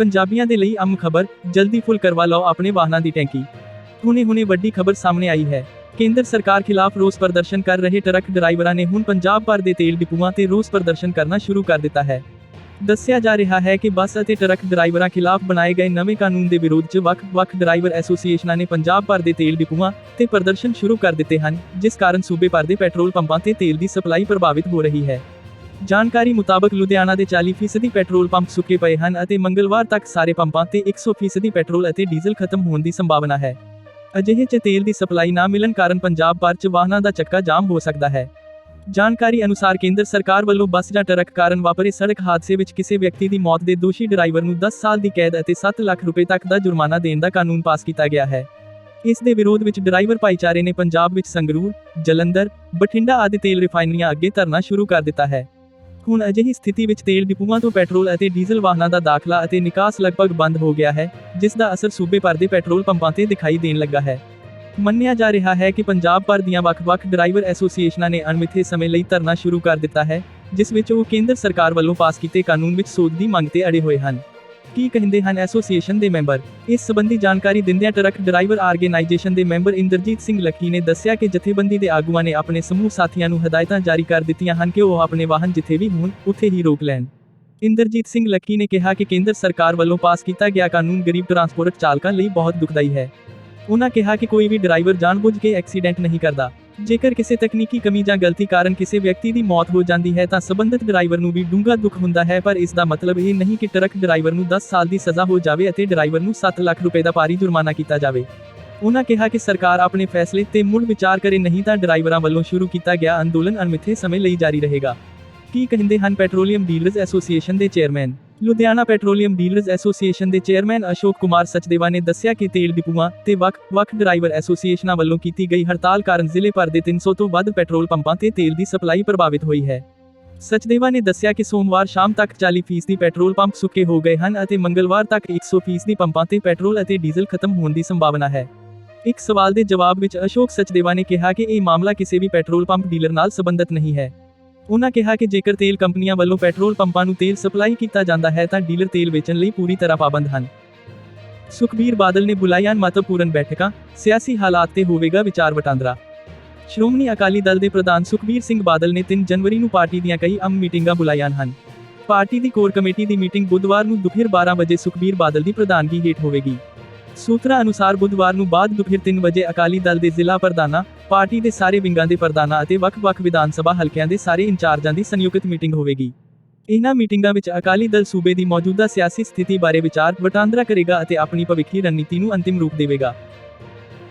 ਪੰਜਾਬੀਆਂ ਦੇ ਲਈ ਅਮ ਖਬਰ, ਜਲਦੀ ਫੁੱਲ ਕਰਵਾ ਲਓ ਆਪਣੇ ਵਾਹਨਾਂ ਦੀ ਟੈਂਕੀ। ਹੁਣੇ-ਹੁਣੇ ਵੱਡੀ ਖਬਰ ਸਾਹਮਣੇ ਆਈ ਹੈ। ਕੇਂਦਰ ਸਰਕਾਰ ਖਿਲਾਫ ਰੋਸ ਪ੍ਰਦਰਸ਼ਨ ਕਰ ਰਹੇ ਟਰੱਕ ਡਰਾਈਵਰਾਂ ਨੇ ਹੁਣ ਪੰਜਾਬ ਭਰ ਦੇ ਤੇਲ ਡਿਪੂਆਂ ਤੇ ਰੋਸ ਪ੍ਰਦਰਸ਼ਨ ਕਰਨਾ ਸ਼ੁਰੂ ਕਰ ਦਿੱਤਾ ਹੈ। ਦੱਸਿਆ ਜਾ ਰਿਹਾ ਹੈ ਕਿ ਬੱਸ ਅਤੇ ਟਰੱਕ ਡਰਾਈਵਰਾਂ ਖਿਲਾਫ ਬਣਾਏ ਗਏ ਨਵੇਂ ਕਾਨੂੰਨ ਦੇ ਵਿਰੋਧ 'ਚ ਵੱਖ-ਵੱਖ ਡਰਾਈਵਰ ਐਸੋਸੀਏਸ਼ਨਾਂ ਨੇ ਪੰਜਾਬ ਭਰ ਦੇ ਤੇਲ ਡਿਪੂਆਂ ਤੇ ਪ੍ਰਦਰਸ਼ਨ ਸ਼ੁਰੂ ਕਰ ਦਿੱਤੇ ਹਨ, ਜਿਸ ਕਾਰਨ ਸੂਬੇ ਭਰ ਦੇ ਪੈਟਰੋਲ ਪੰਪਾਂ ਤੇ ਤੇਲ ਦੀ ਸਪਲਾਈ ਪ੍ਰਭਾਵਿਤ ਹੋ ਰਹੀ ਹੈ। ਜਾਣਕਾਰੀ ਮੁਤਾਬਕ ਲੁਧਿਆਣਾ ਦੇ 40% ਪੈਟਰੋਲ ਪੰਪ ਸੁੱਕੇ ਪਏ ਹਨ ਅਤੇ ਮੰਗਲਵਾਰ ਤੱਕ ਸਾਰੇ ਪੰਪਾਂ ਤੇ 100% ਪੈਟਰੋਲ ਅਤੇ ਡੀਜ਼ਲ ਖਤਮ ਹੋਣ ਦੀ ਸੰਭਾਵਨਾ ਹੈ। ਅਜਿਹੇ 'ਚ ਤੇਲ ਦੀ ਸਪਲਾਈ ਨਾ ਮਿਲਣ ਕਾਰਨ ਪੰਜਾਬ ਭਰ 'ਚ ਵਾਹਨਾਂ ਦਾ ਚੱਕਾ ਜਾਮ ਹੋ ਸਕਦਾ ਹੈ। ਜਾਣਕਾਰੀ ਅਨੁਸਾਰ ਕੇਂਦਰ ਸਰਕਾਰ ਵੱਲੋਂ ਬੱਸ ਜਾਂ ਟਰੱਕ ਕਾਰਨ ਵਾਪਰੇ ਸੜਕ ਹਾਦਸੇ ਵਿੱਚ ਕਿਸੇ ਵਿਅਕਤੀ ਦੀ ਮੌਤ ਦੇ ਦੋਸ਼ੀ ਡਰਾਈਵਰ ਨੂੰ 10 ਸਾਲ ਦੀ ਕੈਦ ਅਤੇ 7 ਲੱਖ ਰੁਪਏ ਤੱਕ ਦਾ ਜੁਰਮਾਨਾ ਦੇਣ ਦਾ ਕਾਨੂੰਨ ਪਾਸ ਕੀਤਾ ਗਿਆ ਹੈ। ਇਸ ਦੇ ਵਿਰੋਧ ਵਿੱਚ ਡਰਾਈਵਰ ਭਾਈਚਾਰੇ ਨੇ ਪੰਜਾਬ ਵਿੱਚ ਸੰਗਰੂਰ, ਜਲੰਧਰ, ਬਠਿੰਡਾ ਆਦਿ ਤੇਲ ਰਿਫਾਈਨਰੀਆਂ ਅੱਗੇ ਧਰਨਾ ਸ਼ੁਰੂ ਕਰ ਦਿੱਤਾ ਹੈ। ਹੁਣ ਅਜਿਹੀ ਸਥਿਤੀ ਵਿੱਚ ਤੇਲ ਡਿਪੂਆਂ ਤੋਂ ਪੈਟਰੋਲ ਅਤੇ ਡੀਜ਼ਲ ਵਾਹਨਾਂ ਦਾ ਦਾਖਲਾ ਅਤੇ ਨਿਕਾਸ ਲਗਭਗ ਬੰਦ ਹੋ ਗਿਆ ਹੈ, ਜਿਸ ਦਾ ਅਸਰ ਸੂਬੇ ਭਰ ਦੇ ਪੈਟਰੋਲ ਪੰਪਾਂ ਤੇ ਦਿਖਾਈ ਦੇਣ ਲੱਗਾ ਹੈ। ਮੰਨਿਆ ਜਾ ਰਿਹਾ ਹੈ ਕਿ ਪੰਜਾਬ ਭਰ ਦੀਆਂ ਵੱਖ-ਵੱਖ ਡਰਾਈਵਰ ਐਸੋਸੀਏਸ਼ਨਾਂ ਨੇ ਅਣਮਿੱਥੇ ਸਮੇਂ ਲਈ ਧਰਨਾ ਸ਼ੁਰੂ ਕਰ ਦਿੱਤਾ ਹੈ, ਜਿਸ ਵਿੱਚ ਉਹ ਕੇਂਦਰ ਸਰਕਾਰ ਵੱਲੋਂ ਪਾਸ ਕੀਤੇ ਕਾਨੂੰਨ ਵਿੱਚ ਸੋਧ ਦੀ ਮੰਗ ਤੇ ਅੜੇ ਹੋਏ ਹਨ। ਕੀ ਕਹਿੰਦੇ ਹਨ ਐਸੋਸੀਏਸ਼ਨ ਦੇ ਮੈਂਬਰ? ਇਸ ਸੰਬੰਧੀ ਜਾਣਕਾਰੀ ਦਿੰਦਿਆਂ ਟਰੱਕ ਡਰਾਈਵਰ ਆਰਗੇਨਾਈਜੇਸ਼ਨ ਦੇ ਮੈਂਬਰ ਇੰਦਰਜੀਤ ਸਿੰਘ ਲੱਖੀ ਨੇ ਦੱਸਿਆ ਕਿ ਜਥੇਬੰਦੀ ਦੇ ਆਗੂਆਂ ਨੇ ਆਪਣੇ ਸਮੂਹ ਸਾਥੀਆਂ ਨੂੰ ਹਦਾਇਤਾਂ ਜਾਰੀ ਕਰ ਦਿੱਤੀਆਂ ਹਨ ਕਿ ਉਹ ਆਪਣੇ ਵਾਹਨ ਜਿੱਥੇ ਵੀ ਹੋਣ, ਉੱਥੇ ਹੀ ਰੋਕ ਲੈਣ। ਇੰਦਰਜੀਤ ਸਿੰਘ ਲੱਖੀ ਨੇ ਕਿਹਾ ਕਿ ਕੇਂਦਰ ਸਰਕਾਰ ਵੱਲੋਂ ਪਾਸ ਕੀਤਾ ਗਿਆ ਕਾਨੂੰਨ ਗਰੀਬ ਟਰਾਂਸਪੋਰਟ ਚਾਲਕਾਂ ਲਈ ਬਹੁਤ ਦੁਖਦਾਈ ਹੈ। ਉਹਨਾਂ ਕਿਹਾ ਕਿ ਕੋਈ ਵੀ ਡਰਾਈਵਰ ਜਾਣਬੁੱਝ ਕੇ ਐਕਸੀਡੈਂਟ ਨਹੀਂ ਕਰਦਾ। ਜੇਕਰ ਕਿਸੇ ਤਕਨੀਕੀ ਕਮੀ ਜਾਂ ਗਲਤੀ ਕਾਰਨ ਕਿਸੇ ਵਿਅਕਤੀ ਦੀ ਮੌਤ ਹੋ ਜਾਂਦੀ ਹੈ ਤਾਂ ਸੰਬੰਧਿਤ ਡਰਾਈਵਰ ਨੂੰ ਵੀ ਡੂੰਘਾ ਦੁੱਖ ਹੁੰਦਾ ਹੈ, ਪਰ ਇਸ ਦਾ ਮਤਲਬ ਇਹ ਨਹੀਂ ਕਿ ਟਰੱਕ ਡਰਾਈਵਰ ਨੂੰ 10 ਸਾਲ ਦੀ ਸਜ਼ਾ ਹੋ ਜਾਵੇ ਅਤੇ ਡਰਾਈਵਰ ਨੂੰ 7 ਲੱਖ ਰੁਪਏ ਦਾ ਭਾਰੀ ਜੁਰਮਾਨਾ ਕੀਤਾ ਜਾਵੇ। ਉਹਨਾਂ ਕਿਹਾ ਕਿ ਸਰਕਾਰ ਆਪਣੇ ਫੈਸਲੇ ਤੇ ਮੁੜ ਵਿਚਾਰ ਕਰੇ ਨਹੀਂ ਤਾਂ ਡਰਾਈਵਰਾਂ ਵੱਲੋਂ ਸ਼ੁਰੂ ਕੀਤਾ ਗਿਆ ਅੰਦੋਲਨ ਅਣਮਿੱਥੇ ਸਮੇਂ ਲਈ ਜਾਰੀ ਰਹੇਗਾ। ਕੀ ਕਹਿੰਦੇ ਹਨ ਪੈਟਰੋਲੀਅਮ ਡੀਲਰਜ਼ ਐਸੋਸੀਏਸ਼ਨ ਦੇ chairman? Ludhiana petroleum dealers association ਦੇ ਚੇਅਰਮੈਨ ਅਸ਼ੋਕ ਕੁਮਾਰ ਸਚਦੇਵਾ ਨੇ ਦੱਸਿਆ ਕਿ ਤੇਲ ਡਿਪੂਆਂ ਤੇ ਵੱਖ-ਵੱਖ ਡਰਾਈਵਰ ਐਸੋਸੀਏਸ਼ਨਾਂ ਵੱਲੋਂ ਕੀਤੀ ਗਈ ਹੜਤਾਲ ਕਾਰਨ ਜ਼ਿਲ੍ਹੇ ਭਰ ਦੇ 300 ਤੋਂ ਵੱਧ ਪੈਟਰੋਲ ਪੰਪਾਂ ਤੇ ਤੇਲ ਦੀ ਸਪਲਾਈ ਪ੍ਰਭਾਵਿਤ ਹੋਈ ਹੈ। ਸਚਦੇਵਾ ਨੇ ਦੱਸਿਆ ਕਿ ਸੋਮਵਾਰ ਸ਼ਾਮ ਤੱਕ 40% ਪੈਟਰੋਲ ਪੰਪ ਸੁੱਕੇ ਹੋ ਗਏ ਹਨ ਅਤੇ ਮੰਗਲਵਾਰ ਤੱਕ 100% ਦੀ ਪੰਪਾਂ ਤੇ ਪੈਟਰੋਲ ਅਤੇ ਡੀਜ਼ਲ ਖਤਮ ਹੋਣ ਦੀ ਸੰਭਾਵਨਾ ਹੈ। ਇੱਕ ਸਵਾਲ ਦੇ ਜਵਾਬ ਵਿੱਚ ਅਸ਼ੋਕ ਸਚਦੇਵਾ ਨੇ ਕਿਹਾ ਕਿ ਇਹ ਮਾਮਲਾ ਕਿਸੇ ਵੀ ਪੈਟਰੋਲ ਪੰਪ ਡੀਲਰ ਨਾਲ ਸੰਬੰਧਿਤ ਨਹੀਂ ਹੈ। ਉਹਨਾਂ ਕਿਹਾ ਕਿ ਜੇਕਰ ਤੇਲ ਕੰਪਨੀਆਂ ਵੱਲੋਂ ਪੈਟਰੋਲ ਪੰਪਾਂ ਨੂੰ ਤੇਲ ਸਪਲਾਈ ਕੀਤਾ ਜਾਂਦਾ ਹੈ ਤਾਂ ਡੀਲਰ ਤੇਲ ਵੇਚਣ ਲਈ ਪੂਰੀ ਤਰ੍ਹਾਂ ਪਾਬੰਦ ਹਨ। ਸੁਖਬੀਰ ਬਾਦਲ ਨੇ ਬੁਲਾਈਆਂ ਮਹੱਤਵਪੂਰਨ ਬੈਠਕਾਂ, ਸਿਆਸੀ ਹਾਲਾਤ ਤੇ ਹੋਵੇਗਾ ਵਿਚਾਰ ਵਟਾਂਦਰਾ। ਸ਼੍ਰੋਮਣੀ ਅਕਾਲੀ ਦਲ ਦੇ ਪ੍ਰਧਾਨ ਸੁਖਬੀਰ ਸਿੰਘ ਬਾਦਲ ਨੇ 3 ਜਨਵਰੀ ਨੂੰ ਪਾਰਟੀ ਦੀਆਂ ਕਈ ਅਮ ਮੀਟਿੰਗਾਂ ਬੁਲਾਈਆਂ ਹਨ। ਪਾਰਟੀ ਦੀ ਕੋਰ ਕਮੇਟੀ ਦੀ ਮੀਟਿੰਗ ਬੁੱਧਵਾਰ ਨੂੰ ਦੁਪਹਿਰ 12 ਵਜੇ ਸੁਖਬੀਰ ਬਾਦਲ ਦੀ ਪ੍ਰਧਾਨਗੀ ਹੇਠ ਹੋਵੇਗੀ। ਸੂਤਰਾਂ ਅਨੁਸਾਰ ਬੁੱਧਵਾਰ ਨੂੰ ਬਾਅਦ ਦੁਪਹਿਰ 3 ਵਜੇ ਅਕਾਲੀ ਦਲ ਦੇ ਜ਼ਿਲ੍ਹਾ ਪ੍ਰਧਾਨਾਂ, ਪਾਰਟੀ ਦੇ ਸਾਰੇ ਵਿੰਗਾਂ ਦੇ ਪ੍ਰਧਾਨਾਂ ਅਤੇ ਵੱਖ-ਵੱਖ ਵਿਧਾਨ ਸਭਾ ਹਲਕਿਆਂ ਦੇ ਸਾਰੇ ਇੰਚਾਰਜਾਂ ਦੀ ਸੰਯੁਕਤ ਮੀਟਿੰਗ ਹੋਵੇਗੀ। ਇਹਨਾਂ ਮੀਟਿੰਗਾਂ ਵਿੱਚ ਅਕਾਲੀ ਦਲ ਸੂਬੇ ਦੀ ਮੌਜੂਦਾ ਸਿਆਸੀ ਸਥਿਤੀ ਬਾਰੇ ਵਿਚਾਰ ਵਟਾਂਦਰਾ ਕਰੇਗਾ ਅਤੇ ਆਪਣੀ ਭਵਿੱਖੀ ਰਣਨੀਤੀ ਨੂੰ ਅੰਤਿਮ ਰੂਪ ਦੇਵੇਗਾ।